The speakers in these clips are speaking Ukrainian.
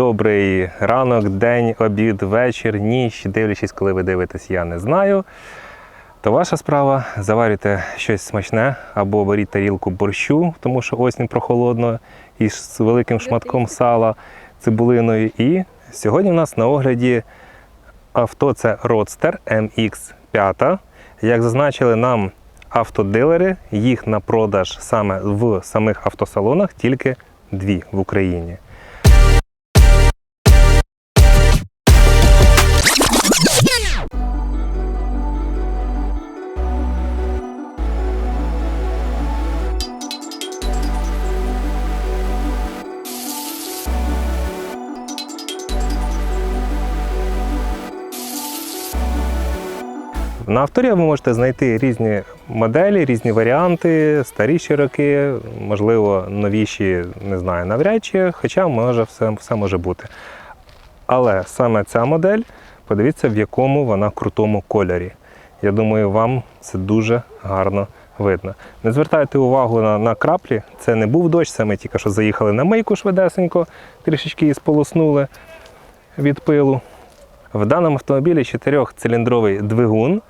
Добрий ранок, день, обід, вечір, ніч. Дивлячись, коли ви дивитесь, я не знаю. То ваша справа заварюйте щось смачне або беріть тарілку борщу, тому що осінь прохолодно, із великим шматком сала, цибулиною. І сьогодні в нас на огляді авто це Roadster MX5. Як зазначили нам автодилери, їх на продаж саме в самих автосалонах тільки дві в Україні. На авторі ви можете знайти різні моделі, різні варіанти, старіші роки, можливо, новіші, не знаю, навряд чи, хоча може все, все може бути. Але саме ця модель, подивіться, в якому вона крутому кольорі. Я думаю, вам це дуже гарно видно. Не звертайте увагу на, на краплі, це не був дощ, ми тільки що заїхали на мийку швидесенько, трішечки її сполоснули від пилу. В даному автомобілі чотирьохциліндровий двигун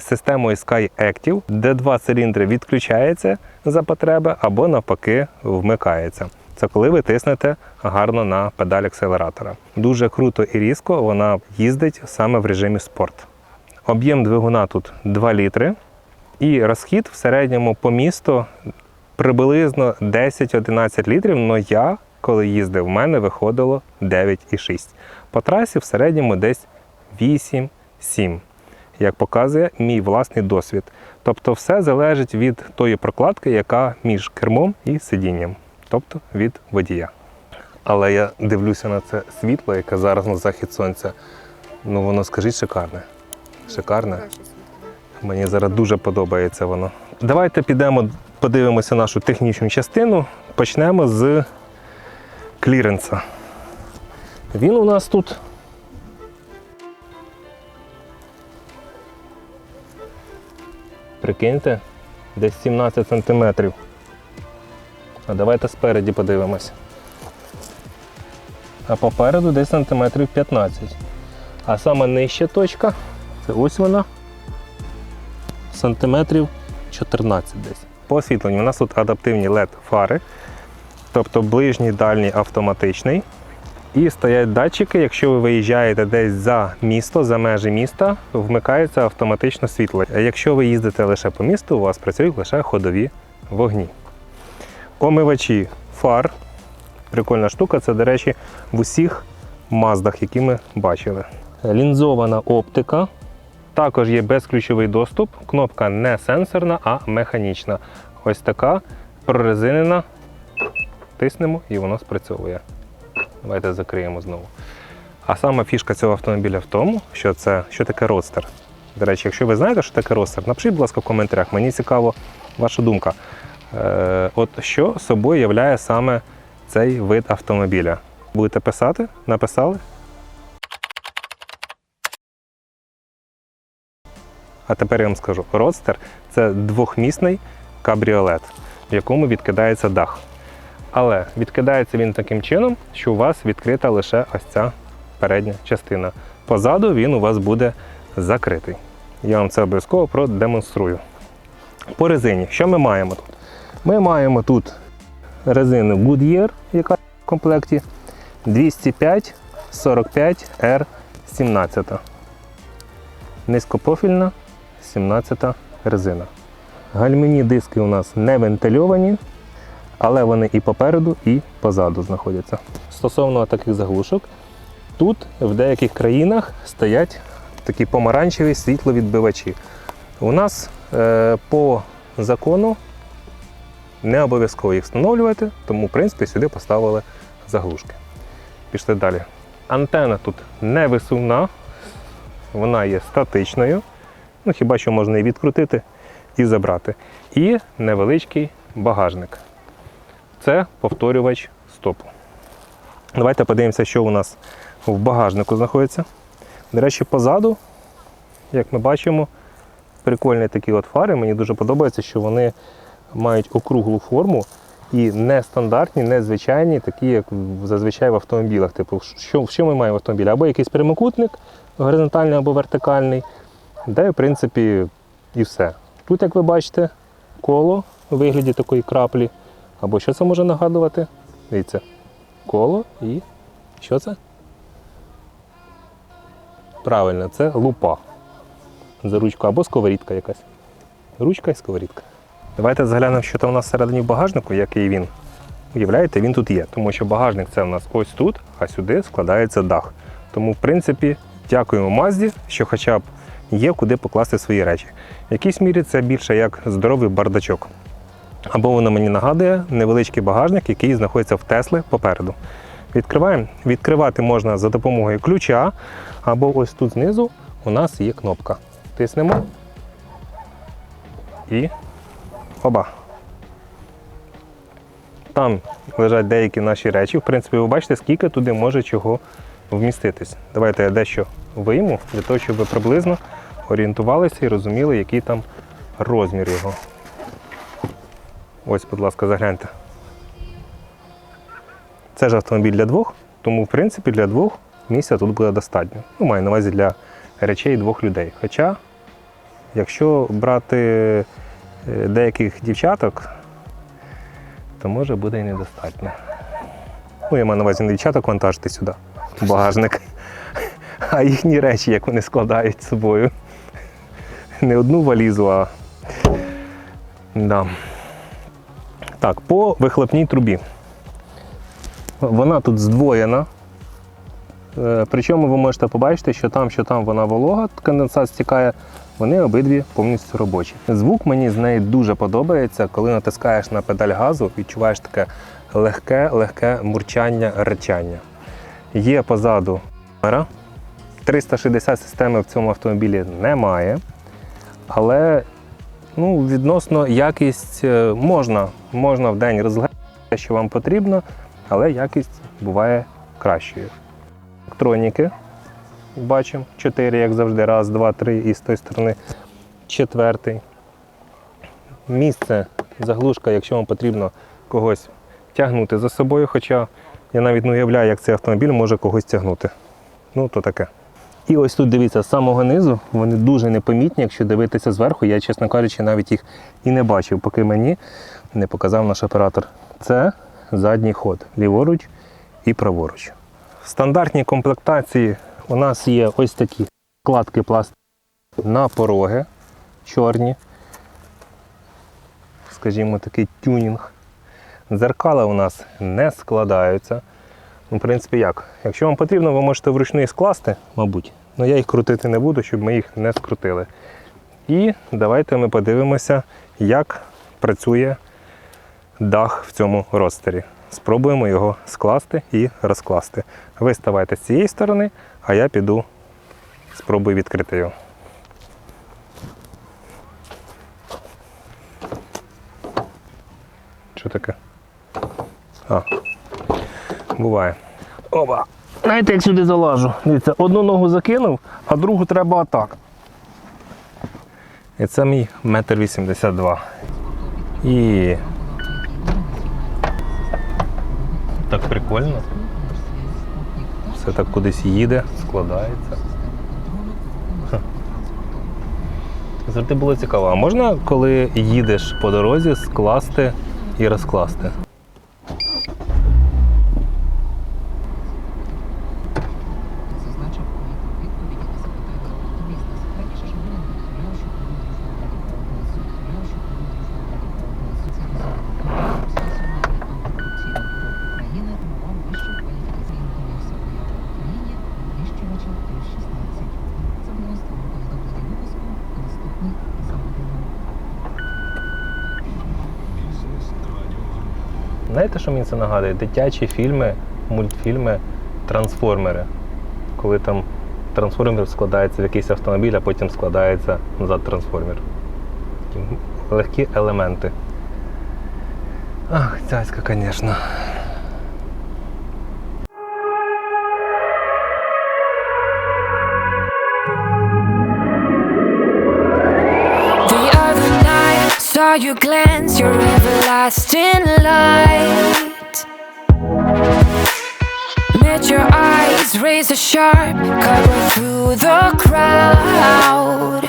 системою Sky Active, де два циліндри відключається за потреби або навпаки вмикається. Це коли ви тиснете гарно на педаль акселератора. Дуже круто і різко вона їздить саме в режимі спорт. Об'єм двигуна тут 2 літри, і розхід в середньому по місту приблизно 10-11 літрів. але я, коли їздив, в мене виходило 9,6. По трасі в середньому десь 8-7, як показує мій власний досвід. Тобто все залежить від тої прокладки, яка між кермом і сидінням, тобто від водія. Але я дивлюся на це світло, яке зараз на захід сонця. Ну воно скажіть шикарне. Шикарне. Мені зараз дуже подобається воно. Давайте підемо, подивимося нашу технічну частину. Почнемо з кліренса. Він у нас тут. Прикиньте, десь 17 сантиметрів. А давайте спереді подивимось. А попереду десь сантиметрів 15. А саме нижча точка, це ось вона, сантиметрів 14 десь. По освітленню у нас тут адаптивні LED-фари, тобто ближній, дальній автоматичний. І стоять датчики, якщо ви виїжджаєте десь за місто, за межі міста, вмикається автоматично світло. Якщо ви їздите лише по місту, у вас працюють лише ходові вогні. Омивачі фар. Прикольна штука, це, до речі, в усіх маздах, які ми бачили. Лінзована оптика. Також є безключовий доступ. Кнопка не сенсорна, а механічна. Ось така прорезинена. Тиснемо і воно спрацьовує. Давайте закриємо знову. А саме фішка цього автомобіля в тому, що це що таке родстер. До речі, якщо ви знаєте, що таке родстер, напишіть, будь ласка, в коментарях. Мені цікаво ваша думка. Е, от що собою являє саме цей вид автомобіля? Будете писати? Написали? А тепер я вам скажу: родстер це двохмісний кабріолет, в якому відкидається дах. Але відкидається він таким чином, що у вас відкрита лише ось ця передня частина. Позаду він у вас буде закритий. Я вам це обов'язково продемонструю. По резині, що ми маємо тут? Ми маємо тут резину Goodyear, яка в комплекті 205 45 R 17. Низькопрофільна 17 резина. Гальмівні диски у нас не вентильовані, але вони і попереду, і позаду знаходяться. Стосовно таких заглушок, тут в деяких країнах стоять такі помаранчеві світловідбивачі. У нас е, по закону не обов'язково їх встановлювати, тому в принципі сюди поставили заглушки. Пішли далі. Антена тут не висувна, вона є статичною. Ну, хіба що можна її відкрутити і забрати. І невеличкий багажник. Це повторювач стопу. Давайте подивимося, що у нас в багажнику знаходиться. До речі, позаду, як ми бачимо, прикольні такі от фари. Мені дуже подобається, що вони мають округлу форму і нестандартні, незвичайні, такі, як зазвичай в автомобілях. Типу, що, що ми маємо в автомобілі? Або якийсь прямокутник, горизонтальний або вертикальний, де, в принципі, і все. Тут, як ви бачите, коло у вигляді такої краплі. Або що це може нагадувати? Дивіться, коло і що це? Правильно, це лупа. За ручку або сковорідка якась. Ручка і сковорідка. Давайте заглянемо, що там у нас всередині в багажнику, який він. Уявляєте, він тут є, тому що багажник це у нас ось тут, а сюди складається дах. Тому, в принципі, дякуємо Мазді, що хоча б є куди покласти свої речі. В якійсь мірі це більше як здоровий бардачок. Або воно мені нагадує невеличкий багажник, який знаходиться в Тесли попереду. Відкриваємо. Відкривати можна за допомогою ключа, або ось тут знизу у нас є кнопка. Тиснемо. І оба. Там лежать деякі наші речі. В принципі, ви бачите, скільки туди може чого вміститись. Давайте я дещо вийму, для того, щоб ви приблизно орієнтувалися і розуміли, який там розмір його. Ось, будь ласка, загляньте. Це ж автомобіль для двох, тому, в принципі, для двох місця тут буде достатньо. Ну, маю на увазі для речей двох людей. Хоча, якщо брати е, деяких дівчаток, то може буде і недостатньо. Ну, я маю на увазі не дівчаток вантажити сюди, в багажник, а їхні речі, як вони складають з собою. Не одну валізу, а. Да. Так, по вихлопній трубі. Вона тут здвоєна. Е, Причому ви можете побачити, що там, що там вона волога, конденсат стікає, вони обидві повністю робочі. Звук мені з неї дуже подобається, коли натискаєш на педаль газу, відчуваєш таке легке, легке мурчання, речання. Є позаду камера. 360 системи в цьому автомобілі немає. Але ну, відносно якість е, можна, можна в день розглядати, що вам потрібно, але якість буває кращою. Електроніки бачимо 4, як завжди. Раз, два, три, і з тої сторони четвертий. Місце, заглушка, якщо вам потрібно когось тягнути за собою, хоча я навіть не уявляю, як цей автомобіль може когось тягнути. Ну, то таке. І ось тут дивіться, з самого низу вони дуже непомітні, якщо дивитися зверху. Я, чесно кажучи, навіть їх і не бачив, поки мені не показав наш оператор. Це задній ход, ліворуч і праворуч. В стандартній комплектації у нас є ось такі вкладки пластику на пороги чорні. Скажімо, такий тюнінг. Дзеркала у нас не складаються. Ну, в принципі, як? Якщо вам потрібно, ви можете вручну їх скласти, мабуть. Але я їх крутити не буду, щоб ми їх не скрутили. І давайте ми подивимося, як працює дах в цьому ростері. Спробуємо його скласти і розкласти. Ви ставайте з цієї сторони, а я піду спробую відкрити його. Що таке? А, буває. Оба. Знаєте, як сюди залажу? Дивіться, одну ногу закинув, а другу треба отак. І це мій метр вісімдесят два. І так прикольно. Все так кудись їде, складається. Завжди було цікаво. А можна, коли їдеш по дорозі, скласти і розкласти? Зазначив у відповіді на запитання бізнес. Раніше ж ми не повідомляли, що вони повідомляли, що України отримував вищу кваліфікаційну комісію в Україні вищувача плюс 16. Це було створено повідомлення випуску наступний за годину. Знаєте, що мені це нагадує? Дитячі фільми, мультфільми, трансформери. Коли там трансформер складається в якийсь автомобіль, а потім складається назад трансформер. Легкі елементи. Ах, цяцька, звісно. You glance, your everlasting light. Met your eyes, razor sharp, cut through the crowd.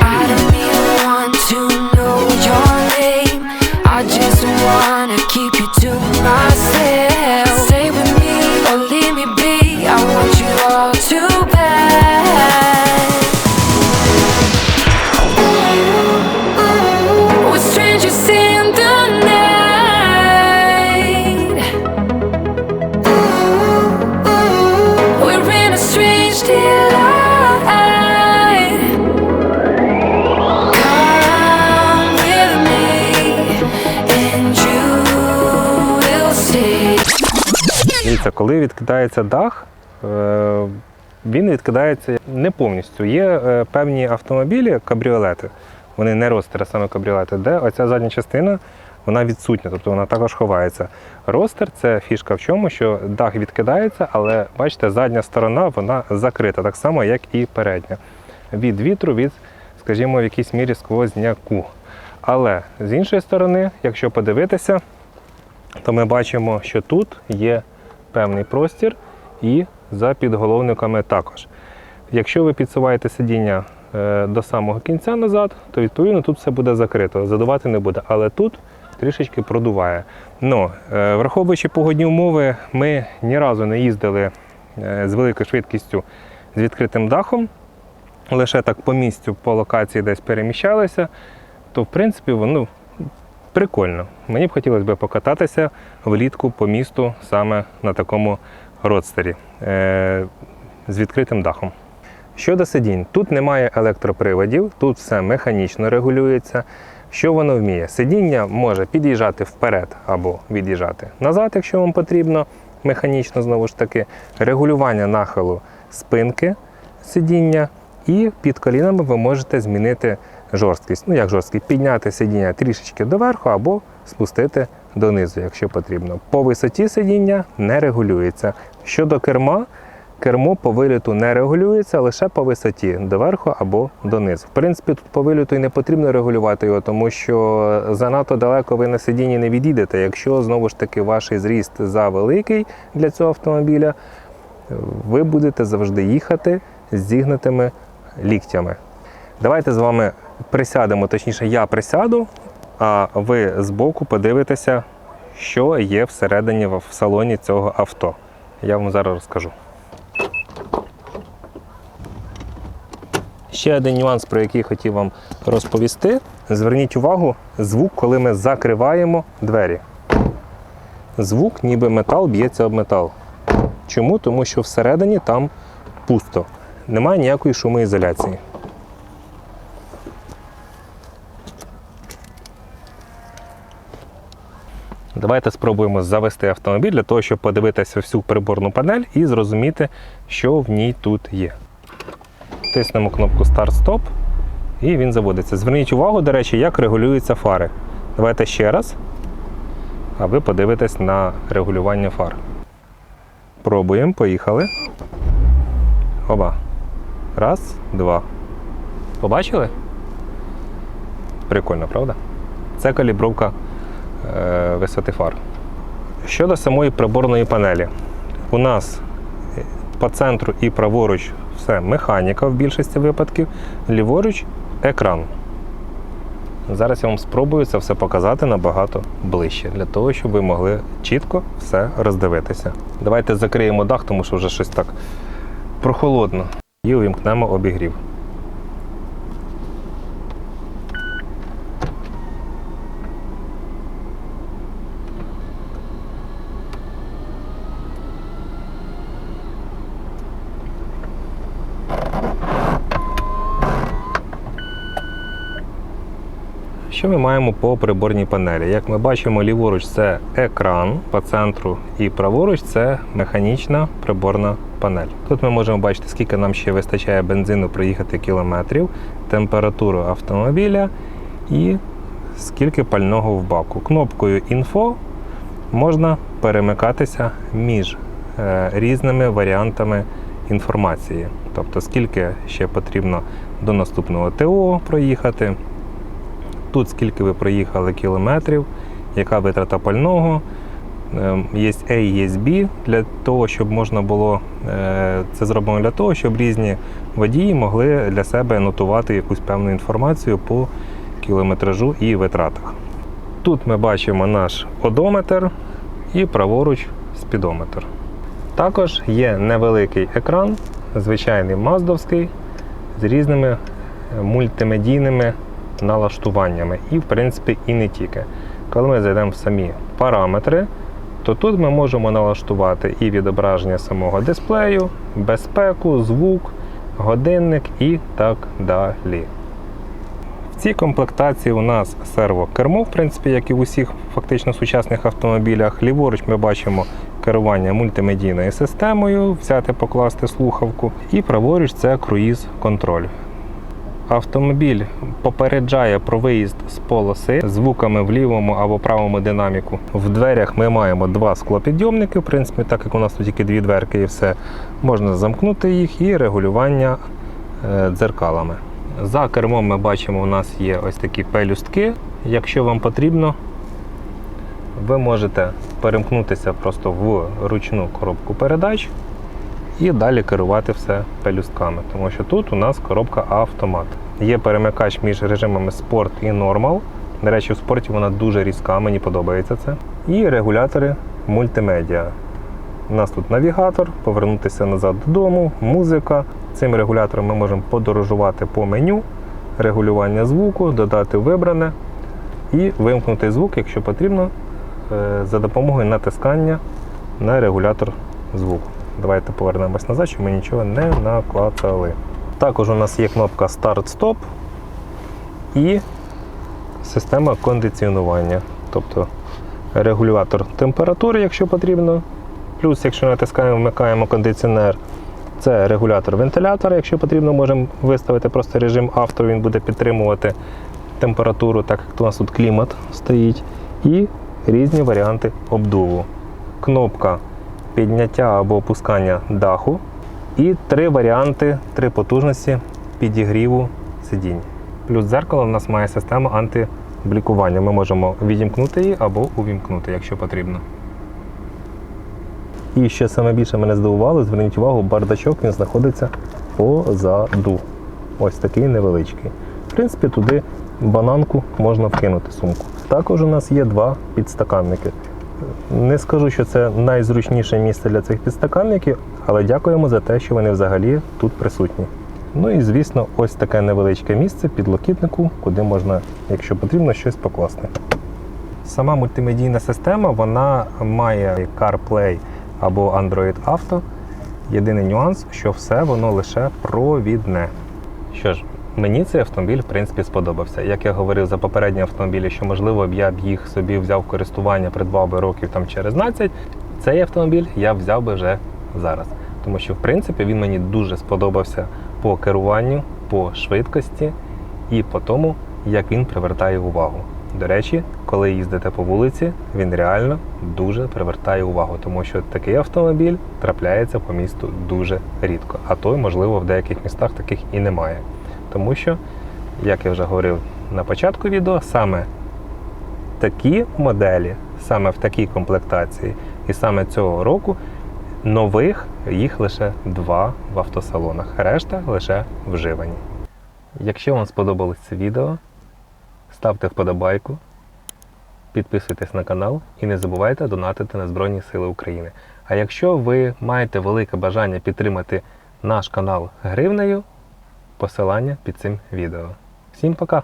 I don't even want to know your name. I just wanna Дивіться, коли відкидається дах, е, він відкидається не повністю. Є е, певні автомобілі, кабріолети, вони не ростери, саме кабріолети, де оця задня частина вона відсутня, тобто вона також ховається. Ростер це фішка в чому, що дах відкидається, але бачите, задня сторона вона закрита, так само, як і передня. Від вітру, від, скажімо, в якійсь мірі сквозняку. Але з іншої сторони, якщо подивитися, то ми бачимо, що тут є певний простір і за підголовниками також. Якщо ви підсуваєте сидіння е, до самого кінця назад, то відповідно тут все буде закрито, задувати не буде. Але тут трішечки продуває. Ну, е, враховуючи погодні умови, ми ні разу не їздили е, з великою швидкістю з відкритим дахом, лише так по місцю, по локації десь переміщалися, то в принципі воно прикольно. Мені б хотілося б покататися влітку по місту саме на такому родстері е, з відкритим дахом. Щодо сидінь, тут немає електроприводів, тут все механічно регулюється. Що воно вміє? Сидіння може під'їжджати вперед або від'їжджати назад, якщо вам потрібно, механічно знову ж таки, регулювання нахилу спинки сидіння, і під колінами ви можете змінити жорсткість. Ну, як жорсткість, підняти сидіння трішечки доверху або спустити донизу, якщо потрібно. По висоті сидіння не регулюється. Щодо керма, кермо по виліту не регулюється лише по висоті доверху або донизу. В принципі, тут по виліту і не потрібно регулювати його, тому що занадто далеко ви на сидінні не відійдете. Якщо знову ж таки ваш зріст завеликий для цього автомобіля, ви будете завжди їхати з зігнутими ліктями. Давайте з вами присядемо, точніше, я присяду, а ви збоку подивитеся, що є всередині в салоні цього авто. Я вам зараз розкажу. Ще один нюанс, про який хотів вам розповісти. Зверніть увагу, звук, коли ми закриваємо двері. Звук, ніби метал б'ється об метал. Чому? Тому що всередині там пусто. Немає ніякої шумоізоляції. Давайте спробуємо завести автомобіль для того, щоб подивитися всю приборну панель і зрозуміти, що в ній тут є. Тиснемо кнопку Старт-Стоп і він заводиться. Зверніть увагу, до речі, як регулюються фари. Давайте ще раз, а ви подивитесь на регулювання фар. Пробуємо, поїхали. Оба. Раз, два. Побачили? Прикольно, правда? Це калібровка висоти фар. Щодо самої приборної панелі, у нас е, по центру і праворуч все механіка в більшості випадків, ліворуч екран. Зараз я вам спробую це все показати набагато ближче, для того, щоб ви могли чітко все роздивитися. Давайте закриємо дах, тому що вже щось так прохолодно. І увімкнемо обігрів. Що ми маємо по приборній панелі? Як ми бачимо, ліворуч це екран по центру, і праворуч це механічна приборна панель. Тут ми можемо бачити, скільки нам ще вистачає бензину проїхати кілометрів, температуру автомобіля і скільки пального в баку. Кнопкою інфо можна перемикатися між е, різними варіантами інформації. Тобто, скільки ще потрібно до наступного ТО проїхати, Тут скільки ви проїхали кілометрів, яка витрата пального. Ем, Є A, є B для того, щоб можна було е, це зроблено для того, щоб різні водії могли для себе нотувати якусь певну інформацію по кілометражу і витратах. Тут ми бачимо наш одометр і праворуч спідометр. Також є невеликий екран, звичайний маздовський, з різними мультимедійними налаштуваннями. І, в принципі, і не тільки. Коли ми зайдемо в самі параметри, то тут ми можемо налаштувати і відображення самого дисплею, безпеку, звук, годинник і так далі. В цій комплектації у нас сервокермо, в принципі, як і в усіх фактично сучасних автомобілях. Ліворуч ми бачимо керування мультимедійною системою, взяти, покласти слухавку. І праворуч це круїз-контроль. Автомобіль попереджає про виїзд з полоси звуками в лівому або правому динаміку. В дверях ми маємо два склопідйомники. В принципі, так як у нас тут тільки дві дверки і все, можна замкнути їх і регулювання е, дзеркалами. За кермом ми бачимо, у нас є ось такі пелюстки. Якщо вам потрібно, ви можете перемкнутися просто в ручну коробку передач і далі керувати все пелюстками, тому що тут у нас коробка автомат. Є перемикач між режимами спорт і нормал. До речі, у спорті вона дуже різка, мені подобається це. І регулятори мультимедіа. У нас тут навігатор, повернутися назад додому, музика. Цим регулятором ми можемо подорожувати по меню, регулювання звуку, додати вибране і вимкнути звук, якщо потрібно, е, за допомогою натискання на регулятор звуку. Давайте повернемось назад, щоб ми нічого не наклацали. Також у нас є кнопка старт-стоп і система кондиціонування, тобто регулятор температури, якщо потрібно. Плюс, якщо натискаємо, вмикаємо кондиціонер, це регулятор вентилятора. Якщо потрібно, можемо виставити просто режим авто, він буде підтримувати температуру, так як у нас тут клімат стоїть. І різні варіанти обдуву. Кнопка підняття або опускання даху. І три варіанти, три потужності підігріву сидінь. Плюс дзеркало в нас має систему антиблікування. Ми можемо відімкнути її або увімкнути, якщо потрібно. І ще саме більше мене здивувало, зверніть увагу, бардачок він знаходиться позаду. Ось такий невеличкий. В принципі, туди бананку можна вкинути сумку. Також у нас є два підстаканники. Не скажу, що це найзручніше місце для цих підстаканників, але дякуємо за те, що вони взагалі тут присутні. Ну і звісно, ось таке невеличке місце підлокітнику, куди можна, якщо потрібно, щось покласти. Сама мультимедійна система вона має CarPlay або Android Auto. Єдиний нюанс, що все воно лише провідне. Що ж, мені цей автомобіль в принципі сподобався. Як я говорив за попередні автомобілі, що можливо б я б їх собі взяв в користування, придбав би років там через 12, цей автомобіль я взяв би вже зараз. Тому що в принципі він мені дуже сподобався по керуванню, по швидкості і по тому, як він привертає увагу. До речі, коли їздите по вулиці, він реально дуже привертає увагу, тому що такий автомобіль трапляється по місту дуже рідко. А то, можливо, в деяких містах таких і немає. Тому що, як я вже говорив на початку відео, саме такі моделі, саме в такій комплектації, і саме цього року нових їх лише два в автосалонах, решта лише вживані. Якщо вам сподобалось це відео, ставте вподобайку, підписуйтесь на канал і не забувайте донатити на Збройні Сили України. А якщо ви маєте велике бажання підтримати наш канал гривнею, посилання під цим відео. Всім пока!